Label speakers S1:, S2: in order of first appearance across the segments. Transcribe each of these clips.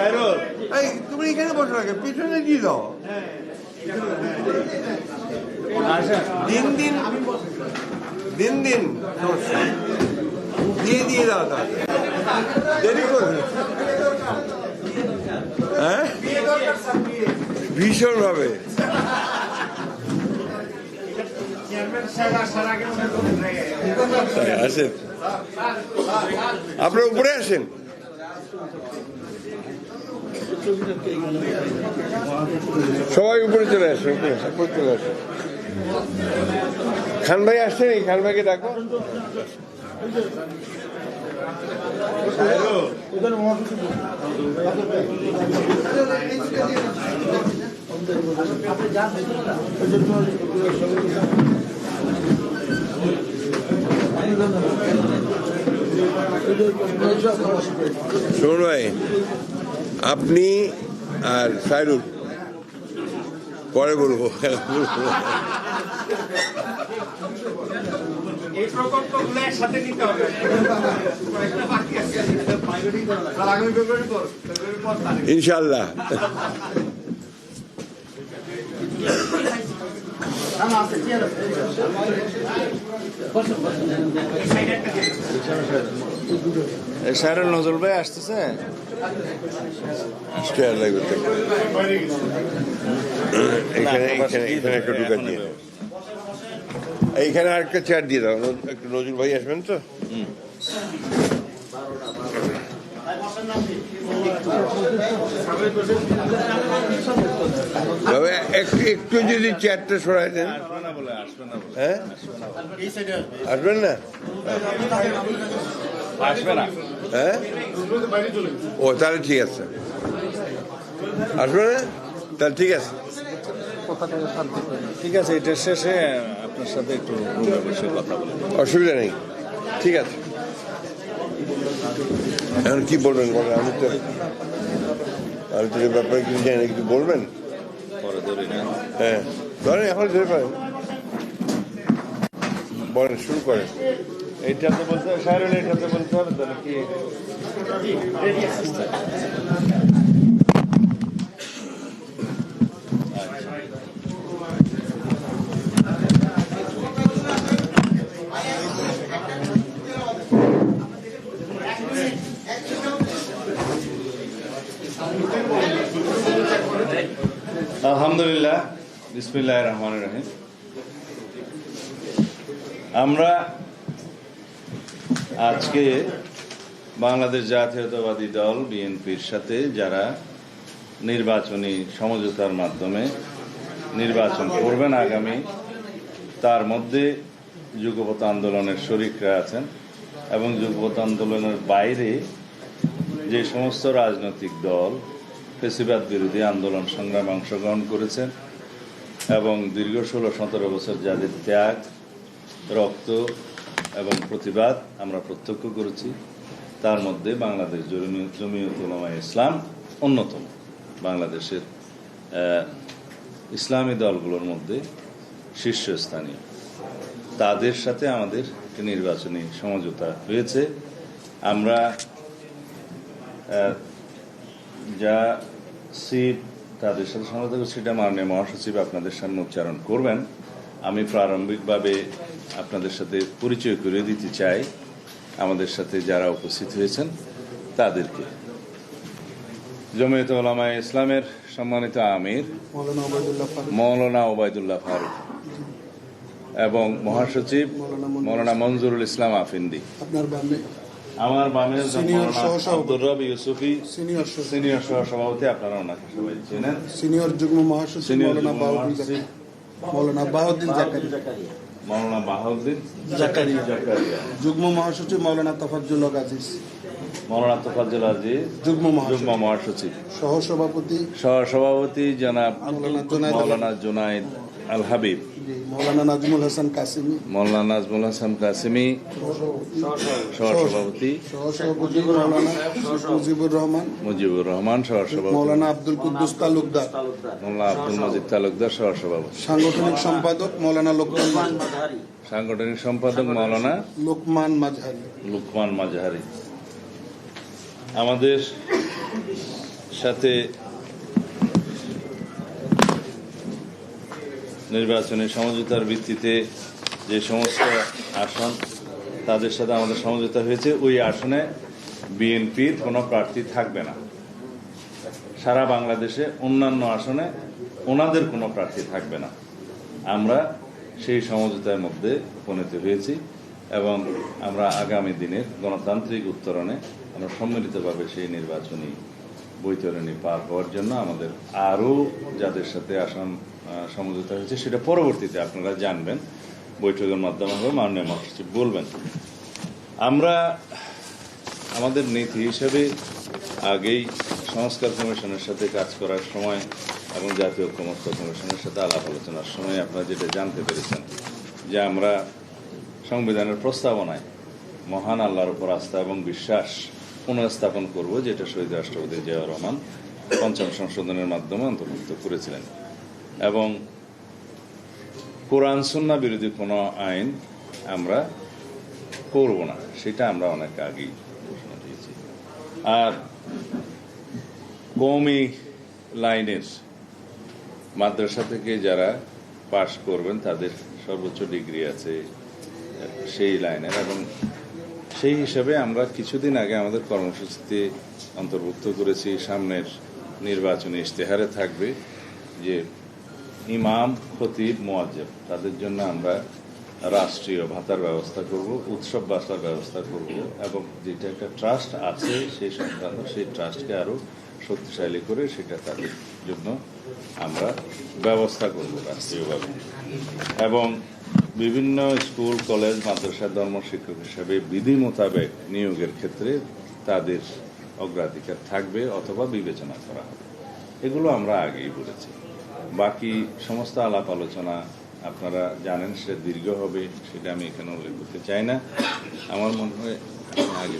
S1: সাইরুল
S2: এই তুমি এখানে বসো কেন? পিছনে দিয়ে দাও
S1: আসেন
S2: দিন দিন দিন দিন। দিয়ে দিয়ে দাও তা দেরি করবে। হ্যাঁ? ভীষণ ভাবে আসেন আপনার উপরে আসেন। সবাই উপরে চলে আসেন উপরে উপরে চলে আসেন খান ভাই আসছেন এই খান ভাইকে ডাকো। শুনুন ভাই আপনি আর সাইরুল পরে বলব। ইনশাল্লাহ
S1: এই সাইরুল নজরুল ভাই আসতেছে।
S2: এখানে এখানে এখানে একটা ঢুকা দিয়ে। এইখানে আরেকটা চেয়ার দিয়ে দাও। একটু নজরুল ভাই আসবেন তো? তবে একটু একটু যদি চেয়ারটা সরাই দেন। হ্যাঁ? আসবেন না? হ্যাঁ? ও তাহলে ঠিক আছে। আসবে? না তাহলে ঠিক আছে।
S1: ঠিক আছে এটা শেষে আপনার সাথে একটু কথা বলি।
S2: অসুবিধা নেই। ঠিক আছে। এখন কি বলবেন? বলেন আমি তো আমি তো ব্যাপারে কিছু জানি না কিছু বলবেন?
S1: পরে ধরি না।
S2: হ্যাঁ। ধরেন এখন ধরে পারেন বলেন শুরু করেন।
S1: এইটাতে বলতে হবে সাইরুল এইটাতে বলতে হবে তাহলে কি? আলহামদুলিল্লাহ বিসমিল্লাহ রহমান রহিম। আমরা আজকে বাংলাদেশ জাতীয়তাবাদী দল, বিএনপির সাথে যারা নির্বাচনী সমঝোতার মাধ্যমে নির্বাচন করবেন আগামী, তার মধ্যে যুগপথ আন্দোলনের শরিকরা আছেন এবং যুগপথ আন্দোলনের বাইরে যে সমস্ত রাজনৈতিক দল ফেসিবাদ বিরোধী আন্দোলন সংগ্রামে অংশগ্রহণ করেছেন এবং দীর্ঘ ষোলো সতেরো বছর যাদের ত্যাগ, রক্ত এবং প্রতিবাদ আমরা প্রত্যক্ষ করেছি। তার মধ্যে বাংলাদেশ জমি- জমিয়ত উলামা ইসলাম অন্যতম। বাংলাদেশের ইসলামী দলগুলোর মধ্যে শীর্ষস্থানীয়। তাদের সাথে আমাদের নির্বাচনী সমঝোতা হয়েছে। আমরা যা সিট তাদের সাথে সমঝোতা সেটা মাননীয় মহাসচিব আপনাদের সামনে উচ্চারণ করবেন। আমি প্রারম্ভিকভাবে আপনাদের সাথে পরিচয় করে দিতে চাই আমাদের সাথে যারা উপস্থিত হয়েছেন তাদেরকে। জমিয়ত ওলামায় ইসলামের সম্মানিত আমির
S3: মৌলানা ওবায়দুল্লাহ ফারুক।
S1: এবং মহাসচিব মৌলানা মঞ্জুরুল ইসলাম আফিন্দি।
S3: বামে।
S1: আমার
S3: সহসভাপতি।
S1: আব্দুর রব ইউসুফি
S3: সিনিয়র
S1: সিনিয়র সহ সভাপতি আপনারা ওনাকে সবাই চেনেন।
S3: সিনিয়র যুগ্ম মহাসচিব মৌলানা মৌলানা বাহাউদ্দিন জাকারিয়া।
S1: মৌলানা বাহাউদ্দিন
S3: জাকারিয়া।
S1: জাকারিয়া।
S3: যুগ্ম মহাসচিব মৌলানা তফাজ্জুল আজিজ।
S1: মৌলানা তফাজ্জুল আজিজ।
S3: যুগ্ম
S1: যুগ্ম
S3: মহাসচিব। সহসভাপতি।
S1: সহসভাপতি জনাব
S3: মৌলানা জুনায়েদ
S1: আল হাবিব।
S3: মৌলানা নাজমুল হাসান কাসিমি।
S1: মৌলানা নাজমুল হাসান কাসিমি সহসভাপতি।
S3: মৌলানা মুজিবুর রহমান।
S1: মুজিবুর রহমান সহসভাপতি।
S3: মৌলানা আব্দুল কুদ্দুস তালুকদার।
S1: মোল্লা আব্দুল মজিদ তালুকদার সহসভাপতি।
S3: সাংগঠনিক সম্পাদক মৌলানা লোকমান
S1: সাংগঠনিক সম্পাদক মৌলানা
S3: লোকমান মাঝহারি
S1: লোকমান মাঝহারি আমাদের সাথে নির্বাচনী সমঝোতার ভিত্তিতে যে সমস্ত আসন তাদের সাথে আমাদের সমঝোতা হয়েছে, ওই আসনে বিএনপির কোনো প্রার্থী থাকবে না। সারা বাংলাদেশে অন্যান্য আসনে ওনাদের কোনো প্রার্থী থাকবে না। আমরা সেই সমঝোতার মধ্যে উপনীত হয়েছি এবং আমরা আগামী দিনের গণতান্ত্রিক উত্তরণে আমরা সম্মিলিতভাবে সেই নির্বাচনী বৈতরণী পার হওয়ার জন্য আমাদের আরও যাদের সাথে আসন সমঝোতা হয়েছে। সেটা পরবর্তীতে আপনারা জানবেন। বৈঠকের মাধ্যমে হবে মাননীয় মহাসচিব বলবেন। আমরা আমাদের নীতি হিসেবে আগেই সংস্কার কমিশনের সাথে কাজ করার সময় এবং জাতীয় ঐক্যমত্য কমিশনের সাথে আলাপ আলোচনার সময় আপনারা যেটা জানতে পেরেছেন, যে আমরা সংবিধানের প্রস্তাবনায় মহান আল্লাহর উপর আস্থা এবং বিশ্বাস পুনঃস্থাপন করব, যেটা শহীদ রাষ্ট্রপতি জিয়াউর রহমান পঞ্চম সংশোধনের মাধ্যমে অন্তর্ভুক্ত করেছিলেন। এবং কোরআন সুন্না বিরোধী কোনো আইন আমরা করব না। সেটা আমরা অনেক আগেই ঘোষণা দিয়েছি। আর কৌমি লাইনের মাদ্রাসা থেকে যারা পাশ করবেন, তাদের সর্বোচ্চ ডিগ্রি আছে সেই লাইনের এবং সেই হিসাবে আমরা কিছুদিন আগে আমাদের কর্মসূচিতে অন্তর্ভুক্ত করেছি। সামনের নির্বাচনী ইশতেহারে থাকবে যে ইমাম, খতিব মোয়াজ্জেব তাদের জন্য আমরা রাষ্ট্রীয় ভাতার ব্যবস্থা করব, উৎসব বাসার ব্যবস্থা করব এবং যেটা একটা ট্রাস্ট আছে সেই সংক্রান্ত, সেই ট্রাস্টকে আরও শক্তিশালী করে সেটা তাদের জন্য আমরা ব্যবস্থা করব রাষ্ট্রীয়ভাবে। এবং বিভিন্ন স্কুল, কলেজ, মাদ্রাসা, ধর্ম শিক্ষক হিসাবে বিধি মোতাবেক নিয়োগের ক্ষেত্রে তাদের অগ্রাধিকার থাকবে অথবা বিবেচনা করা হবে। এগুলো আমরা আগেই বলেছি। বাকি সমস্ত আলাপ আলোচনা আপনারা জানেন সে দীর্ঘ হবে, সেটা আমি এখানে উল্লেখ করতে চাই না। আমার মনে হয়, আগে।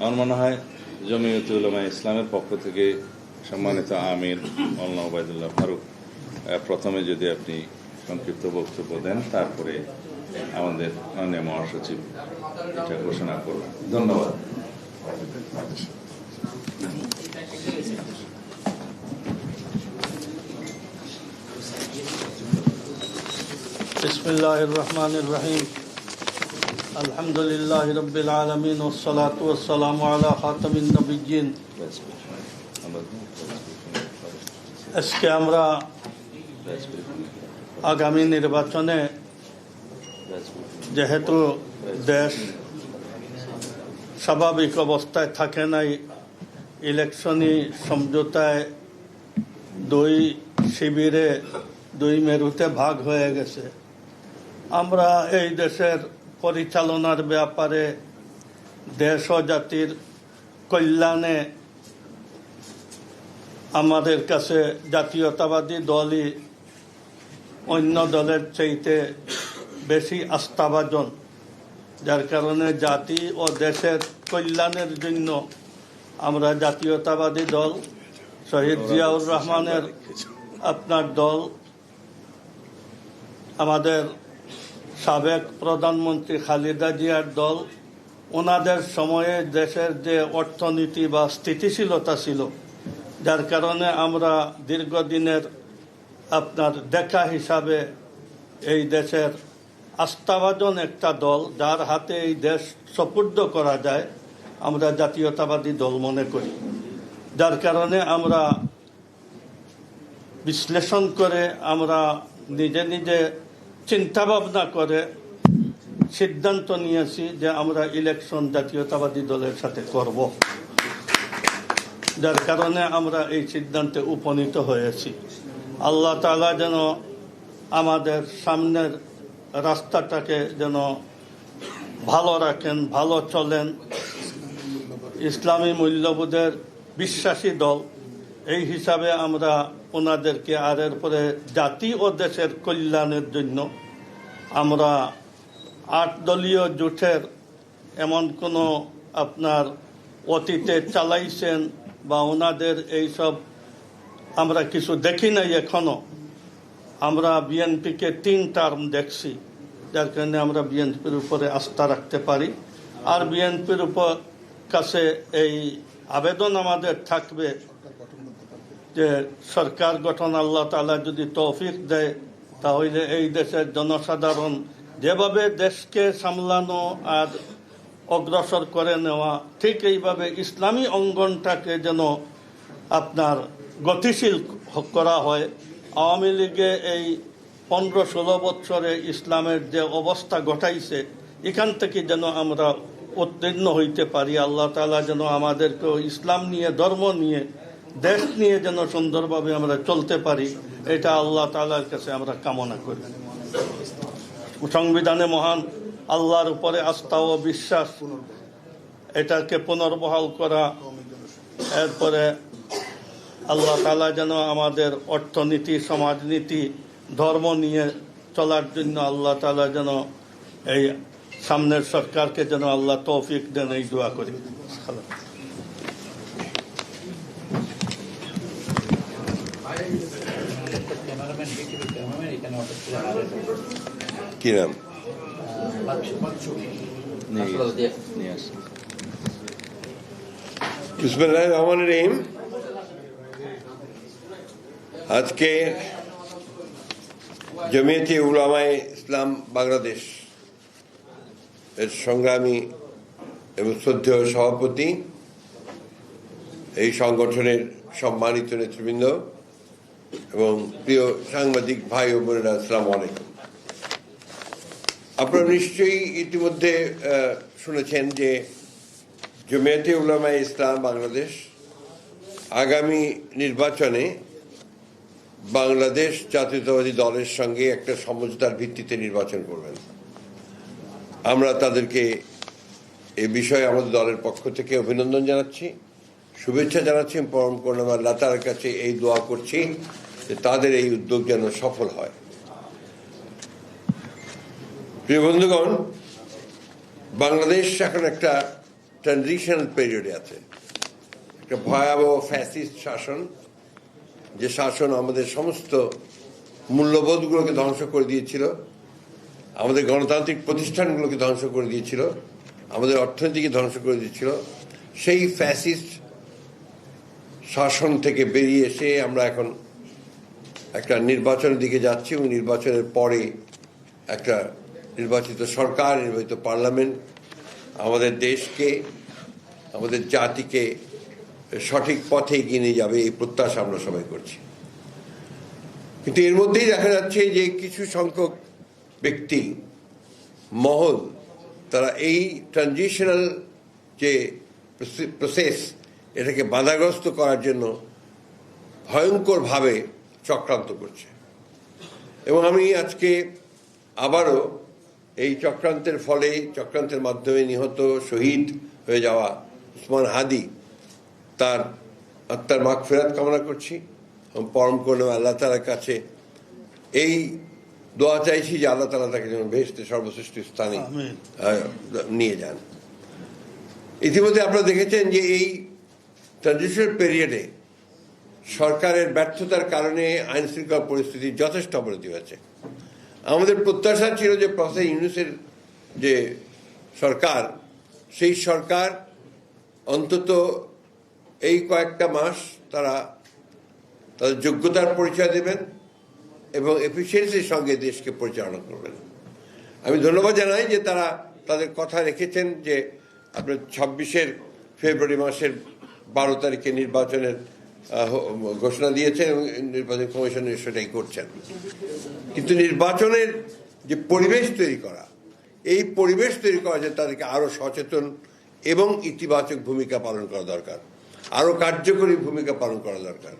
S1: আমার মনে হয় জমিয়ত উলামা ইসলামের পক্ষ থেকে সম্মানিত আমির মৌলানা ওবায়দুল্লাহ ফারুক প্রথমে যদি আপনি সংক্ষিপ্ত বক্তব্য দেন, তারপরে আমাদের মাননীয় মহাসচিব এটা ঘোষণা করবেন। ধন্যবাদ।
S4: بسم الله الرحمن الرحيم الحمد لله رب العالمين والصلاة والسلام على خاتم النبيين আজকে আমরা আগামী নির্বাচনে যেহেতু দেশ স্বাভাবিক অবস্থায় থাকে নাই ইলেকশনই সমঝোতায় দুই শিবিরে দুই মেরুতে ভাগ হয়ে গেছে আমরা এই দেশের পরিচালনার ব্যাপারে দেশ ও জাতির কল্যাণে আমাদের কাছে জাতীয়তাবাদী দলই অন্য দলের চাইতে বেশি আস্থাভাজন, যার কারণে জাতি ও দেশের কল্যাণের জন্য আমরা জাতীয়তাবাদী দল, শহীদ জিয়াউর রহমানের আপনার দল, আমাদের সাবেক প্রধানমন্ত্রী খালেদা জিয়ার দল ওনাদের সময়ে দেশের যে অর্থনীতি বা স্থিতিশীলতা ছিল, যার কারণে আমরা দীর্ঘদিনের আপনার দেখা হিসাবে এই দেশের আস্থাভাজন একটা দল, যার হাতে এই দেশ সপুর্দ করা যায়, আমরা জাতীয়তাবাদী দল মনে করি। যার কারণে আমরা বিশ্লেষণ করে আমরা নিজে নিজে চিন্তা ভাবনা করে সিদ্ধান্ত নিয়েছি যে আমরা ইলেকশন জাতীয়তাবাদী দলের সাথে করব। যার কারণে আমরা এই সিদ্ধান্তে উপনীত হয়েছি। আল্লাহ তালা যেন আমাদের সামনের রাস্তাটাকে যেন ভালো রাখেন, ভালো চলেন। ইসলামী মূল্যবোধের বিশ্বাসী দল, এই হিসাবে আমরা ওনাদেরকে আর এরপরে জাতি ও দেশের কল্যাণের জন্য আমরা আট দলীয় জোটের এমন কোনো আপনার অতীতে চালাইছেন বা ওনাদের এইসব আমরা কিছু দেখি নাই এখনও। আমরা বিএনপিকে তিন টার্ম দেখছি, যার কারণে আমরা বিএনপির উপরে আস্থা রাখতে পারি। আর বিএনপির উপর কাছে এই আবেদন আমাদের থাকবে যে সরকার গঠন আল্লাহ তালা যদি তৌফিক দেয়, তাহলে এই দেশের জনসাধারণ যেভাবে দেশকে সামলানো আর অগ্রসর করে নেওয়া, ঠিক এইভাবে ইসলামী অঙ্গনটাকে যেন আপনার গতিশীল করা হয়। আওয়ামী লীগে এই পনেরো ষোলো বছরে ইসলামের যে অবস্থা ঘটাইছে, এখান থেকে যেন আমরা উত্তীর্ণ হইতে পারি। আল্লাহ তালা যেন আমাদেরকে ইসলাম নিয়ে, ধর্ম নিয়ে দেশ নিয়ে যেন সুন্দরভাবে আমরা চলতে পারি, এটা আল্লাহ তালার কাছে আমরা কামনা করি। সংবিধানে মহান আল্লাহর উপরে আস্থা ও বিশ্বাস, এটাকে পুনর্বহাল করা, এরপরে আল্লাহ তালা যেন আমাদের অর্থনীতি, সমাজনীতি, ধর্ম নিয়ে চলার জন্য আল্লাহ তালা যেন এই সামনের সরকারকে যেন আল্লাহ তৌফিক দেন, এই দোয়া করি।
S2: বিসমুল্লাহ রহমান রহিম। আজকে জমিয়তে উলামায়ে ইসলাম বাংলাদেশ এর সংগ্রামী এবং শ্রদ্ধেয় সভাপতি এই সংগঠনের সম্মানিত নেতৃবৃন্দ এবং প্রিয় সাংবাদিক ভাই ও বোনেরা, আসসালামু আলাইকুম। আপনারা নিশ্চয়ই ইতিমধ্যে শুনেছেন যে জমিয়তে উলামায়ে ইসলাম বাংলাদেশ আগামী নির্বাচনে বাংলাদেশ জাতীয়তাবাদী দলের সঙ্গে একটা সমঝোতার ভিত্তিতে নির্বাচন করবেন। আমরা তাদেরকে এ বিষয়ে আমাদের দলের পক্ষ থেকে অভিনন্দন জানাচ্ছি, শুভেচ্ছা জানাচ্ছি পরম করুণাময় আল্লাহ তার কাছে এই দোয়া করছি। যে তাদের এই উদ্যোগ যেন সফল হয়। প্রিয় বন্ধুগণ, বাংলাদেশ এখন একটা ট্রানজিশনাল পিরিয়ডে আছে। একটা ভয়াবহ ফ্যাসিস্ট শাসন, যে শাসন আমাদের সমস্ত মূল্যবোধগুলোকে ধ্বংস করে দিয়েছিল, আমাদের গণতান্ত্রিক প্রতিষ্ঠানগুলোকে ধ্বংস করে দিয়েছিল, আমাদের অর্থনীতিকে ধ্বংস করে দিয়েছিল। সেই ফ্যাসিস্ট শাসন থেকে বেরিয়ে এসে আমরা এখন একটা নির্বাচনের দিকে যাচ্ছি, এবং নির্বাচনের পরে একটা নির্বাচিত সরকার, নির্বাচিত পার্লামেন্ট আমাদের দেশকে, আমাদের জাতিকে সঠিক পথে এগিয়ে নিয়ে যাবে, এই প্রত্যাশা আমরা সবাই করছি। কিন্তু এর মধ্যেই দেখা যাচ্ছে যে কিছু সংখ্যক ব্যক্তি, মহল, তারা এই ট্রানজিশনাল যে প্রসেস, এটাকে বাধাগ্রস্ত করার জন্য ভয়ঙ্করভাবে চক্রান্ত করছে। এবং আমি আজকে আবারও এই চক্রান্তের ফলে চক্রান্তের মাধ্যমে নিহত শহীদ হয়ে যাওয়া উসমান হাদি তার আত্মার মাগ ফেরাত কামনা করছি এবং পরম করুন আল্লাহ তালার কাছে এই দোয়া চাইছি যে আল্লাহ তালা তাকে যেন ভেস্তে সর্বশ্রেষ্ঠ স্থানে নিয়ে যান। ইতিমধ্যে আপনারা দেখেছেন যে এই ট্রানজিশনাল পিরিয়ডে সরকারের ব্যর্থতার কারণে আইন শৃঙ্খলা পরিস্থিতি যথেষ্ট অবনতি হয়েছে। আমাদের প্রত্যাশা ছিল যে প্রফেসর ইউনুসের যে সরকার, সেই সরকার অন্তত এই কয়েকটা মাস তারা তাদের যোগ্যতার পরিচয় দেবেন এবং এফিসিয়েন্সির সঙ্গে দেশকে পরিচালনা করবেন। আমি ধন্যবাদ জানাই যে তারা তাদের কথা রেখেছেন যে আপনার ছাব্বিশের ফেব্রুয়ারি মাসের বারো তারিখে নির্বাচনের ঘোষণা দিয়েছেন এবং নির্বাচন কমিশন সেটাই করছেন। কিন্তু নির্বাচনের যে পরিবেশ তৈরি করা, এই পরিবেশ তৈরি করা যে তাদেরকে আরও সচেতন এবং ইতিবাচক ভূমিকা পালন করা দরকার, আরও কার্যকরী ভূমিকা পালন করা দরকার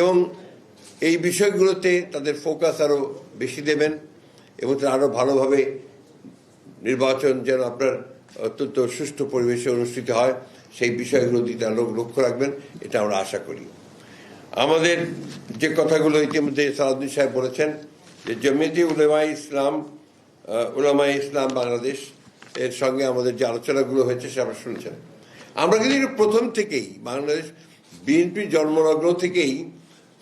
S2: এবং এই বিষয়গুলোতে তাদের ফোকাস আরও বেশি দেবেন এবং তারা আরও ভালোভাবে নির্বাচন যেন আপনার অত্যন্ত সুষ্ঠু পরিবেশে অনুষ্ঠিত হয়। সেই বিষয়গুলো আরও লক্ষ্য রাখবেন, এটা আমরা আশা করি। আমাদের যে কথাগুলো ইতিমধ্যে সালাউদ্দিন সাহেব বলেছেন, যে জমিয়তি উলেমা ইসলাম উলামা ইসলাম বাংলাদেশ, এর সঙ্গে আমাদের যে আলোচনাগুলো হয়েছে সে আমরা শুনছেন। আমরা কিন্তু প্রথম থেকেই বাংলাদেশ বিএনপির জন্মলগ্ন থেকেই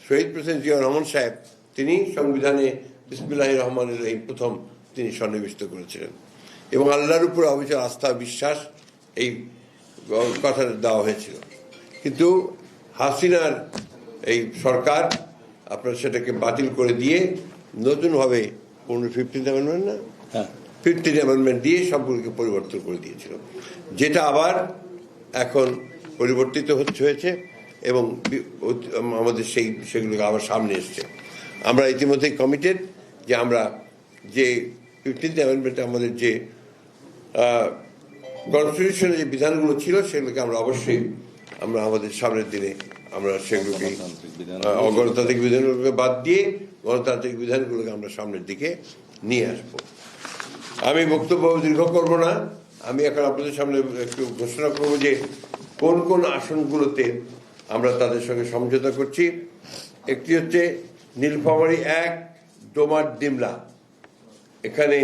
S2: শহীদ প্রেসিডেন্ট জিয়া রহমান সাহেব, তিনি সংবিধানে বিসমিল্লাহ রহমান রহিম প্রথম তিনি সন্নিবিষ্ট করেছিলেন। এবং আল্লাহর উপর অবিচল আস্থা, বিশ্বাস, এই কথা দেওয়া হয়েছিল। কিন্তু হাসিনার এই সরকার আপনার সেটাকে বাতিল করে দিয়ে নতুনভাবে কোন ফিফটিন অ্যামেন্ডমেন্ট না ফিফটিন অ্যামেন্ডমেন্ট দিয়ে সবগুলোকে পরিবর্তন করে দিয়েছিল। যেটা আবার এখন পরিবর্তিত হচ্ছে হয়েছে এবং আমাদের সেই সেগুলো আবার সামনে এসছে। আমরা ইতিমধ্যেই কমিটেড যে আমরা যে ফিফটিন্থ অ্যামেন্ডমেন্টে আমাদের যে কনস্টিটিউশনে যে বিধানগুলো ছিল সেগুলোকে আমরা অবশ্যই আমরা আমাদের সামনের দিনে আমরা সেগুলোকে
S1: গণতান্ত্রিক
S2: অগণতান্ত্রিক বিধানগুলোকে বাদ দিয়ে গণতান্ত্রিক বিধানগুলোকে আমরা সামনের দিকে নিয়ে আসব। আমি বক্তব্য দীর্ঘ করব না। আমি এখন আপনাদের সামনে একটু ঘোষণা করব যে কোন কোন আসনগুলোতে আমরা তাদের সঙ্গে সমঝোতা করছি। একটি হচ্ছে নীলফামারী এক, ডোমার ডিমলা। এখানে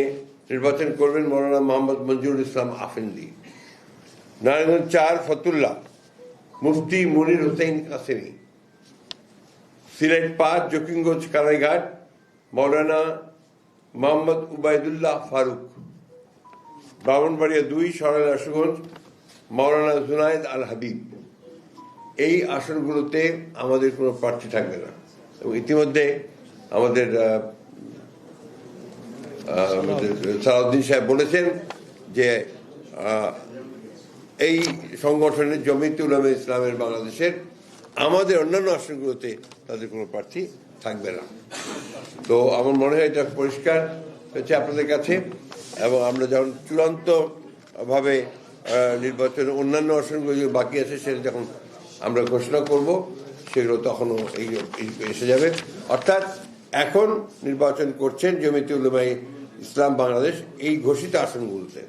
S2: নির্বাচন করবেন মৌলানা মোহাম্মদ মঞ্জুর ইসলাম আফেন্দি। নারায়ণগঞ্জ চার ফতুল্লাহ মুফতি মনির হোসেন কাসেমি। সিলেট পাঁচ জকিমগঞ্জ কানাইঘাট মৌলানা মোহাম্মদ উবায়দুল্লাহ ফারুক। ব্রাহ্মণবাড়িয়া দুই সরাইল আশুগঞ্জ মৌলানা জুনায়েদ আল হাবিব এই আসনগুলোতে আমাদের কোনো প্রার্থী থাকবে না। এবং ইতিমধ্যে আমাদের সালাউদ্দিন সাহেব বলেছেন যে এই সংগঠনের জমিতে উলামে ইসলামের বাংলাদেশের আমাদের অন্যান্য আসনগুলোতে তাদের কোনো প্রার্থী থাকবে না। তো আমার মনে হয় এটা পরিষ্কার হচ্ছে আপনাদের কাছে এবং আমরা যখন চূড়ান্ত ভাবে নির্বাচনের অন্যান্য আসনগুলো যে বাকি আছে সেটা যখন আমরা ঘোষণা করব, সেগুলো তখনও এই- এসে যাবে। অর্থাৎ এখন নির্বাচন করছেন জমিতে উলেমাই ইসলাম বাংলাদেশ এই ঘোষিত আসনগুলোতে।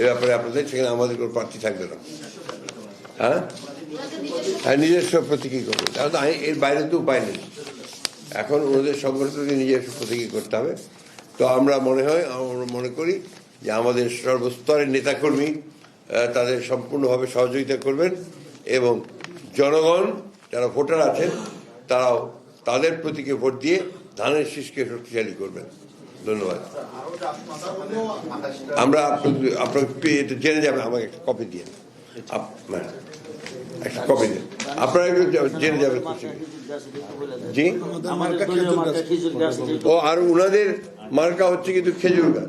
S2: এ ব্যাপারে আপনাদের সেখানে আমাদের কোনো প্রার্থী থাকবে না। হ্যাঁ? হ্যাঁ নিজস্ব প্রতীকী করবে। তাহলে তো এর বাইরে তো উপায় নেই। এখন ওদের সংগঠনকে নিজস্ব প্রতীকী করতে হবে। তো আমরা মনে হয়, আমরা মনে করি যে আমাদের সর্বস্তরের নেতাকর্মী তাদের সম্পূর্ণভাবে সহযোগিতা করবেন এবং জনগণ, যারা ভোটার আছেন, তারাও তাদের প্রতীকে ভোট দিয়ে ধানের শীষকে শক্তিশালী করবেন। ধন্যবাদ। আমরা আপনাদের- আপনার এটা জেনে যাবেন আমাকে একটা কপি দিয়ে। আপ- হ্যাঁ, একটা কপি দিয়ে। আপনারা একটু জেনে যাবেন জি?
S4: আমাদের
S3: মার্কা
S4: দলীয়
S3: খেজুর
S4: মার্কা
S3: গাছ।
S4: খেজুর গাছ যেটা-
S2: ও আর উনাদের মার্কা হচ্ছে কিন্তু খেজুর গাছ।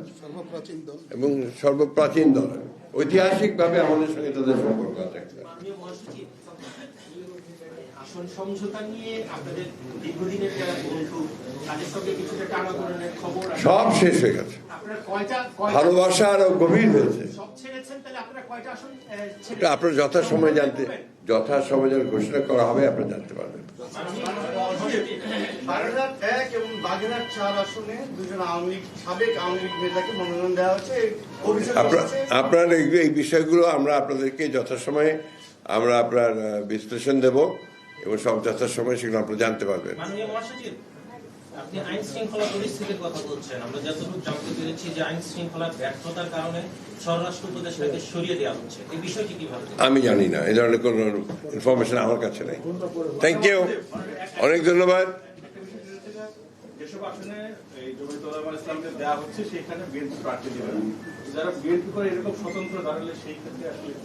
S2: এবং সর্বপ্রাচীন দল। ঐতিহাসিকভাবে আমাদের সঙ্গে তাদের সম্পর্ক আছে।
S5: আসন সমঝোতা নিয়ে আপনাদের দীর্ঘদিনের যারা বন্ধু তাদের সঙ্গে কিছুটা টানাপোড়েনের খবর
S2: সব শেষ হয়ে গেছে।
S5: আপনারা কয়টা কয়টা
S2: ভালোবাসা আরও গভীর হয়েছে।
S5: সব ছেড়েছেন তাহলে আপনারা কয়টা আসন আহ,
S2: আপনার যথাসময় জানতে যথাসময় যখন ঘোষণা করা হবে আপনারা জানতে পারবেন।
S6: বাগেরহাট এক এবং বাগেরহাট চার আসনে দুজন আওয়ামী লীগ সাবেক আওয়ামী লীগ নেতাকে মনোনয়ন দেওয়া হচ্ছে
S2: আপনার এই- এই বিষয়গুলো আমরা আপনাদেরকে যথাসময়ে আমরা আপনার বিশ্লেষণ দেব। এবং সব সময় সেগুলো আপনারা জানতে পারবেন।
S7: আপনি আইন শৃঙ্খলা পরিস্থিতির কথা বলছেন। আমরা যতটুকু জানতে পেরেছি যে আইন শৃঙ্খলার ব্যর্থতার কারণে স্বরাষ্ট্র উপদেষ্টাকে সরিয়ে দেওয়া হচ্ছে। এই বিষয়টি কীভাবে?
S2: আমি জানি না এই ধরনের কোনো ইনফরমেশন আমার কাছে নেই। থ্যাংক ইউ অনেক ধন্যবাদ।
S8: যেসব আসনে এই ইসলামকে দেওয়া হচ্ছে সেখানে বিএনপি প্রার্থী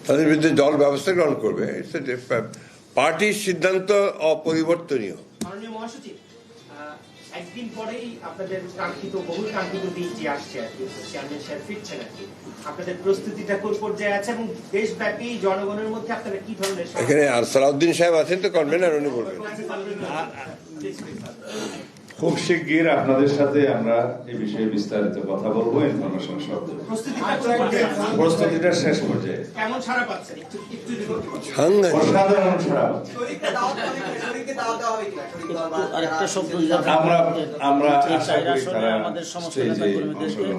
S2: তাদের বিরুদ্ধে দল ব্যবস্থা গ্রহণ করবে। পার্টির সিদ্ধান্ত অপরিবর্তনীয়।
S5: মাননীয় মহাসচিব একদিন পরেই আপনাদের কাঙ্ক্ষিত বহুল কাঙ্ক্ষিত দিনটি আসছে আর কি। চেয়ারম্যান সাহেব ফিরছেন আর কি। আপনাদের প্রস্তুতিটা কোন পর্যায়ে আছে এবং দেশব্যাপী জনগণের মধ্যে আপনারা কি ধরনের
S2: এখানে আর সালাউদ্দিন সাহেব আছেন তো কনভেনার উনি বলবেন।
S1: খুব শিগগির আপনাদের সাথে আমরা এই বিষয়ে বিস্তারিত কথা বলব ইনফরমেশন সব
S5: প্রস্তুতিটা
S1: শেষ পর্যায়ে। অসাধারণ সারা
S9: আরেকটা শব্দ
S1: আমরা আমরা আশা
S9: আমাদের সমস্ত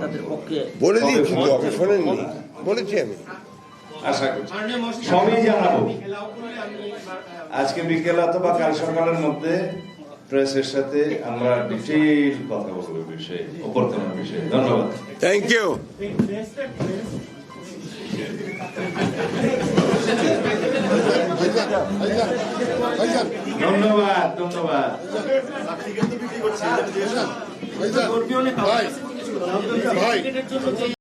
S9: তাদের পক্ষে
S2: বলে দিয়েছি বলেছি আমি।
S1: সবই জানাব। আজকে বিকেল অথবা কাল সকালের মধ্যে প্রেসের সাথে আমরা ডিটেইল কথা বলব বিষয়ে অভ্যর্থনার বিষয়ে ধন্যবাদ।
S2: থ্যাংক ইউ
S1: ধন্যবাদ ধন্যবাদ।
S3: ভাই ভাই।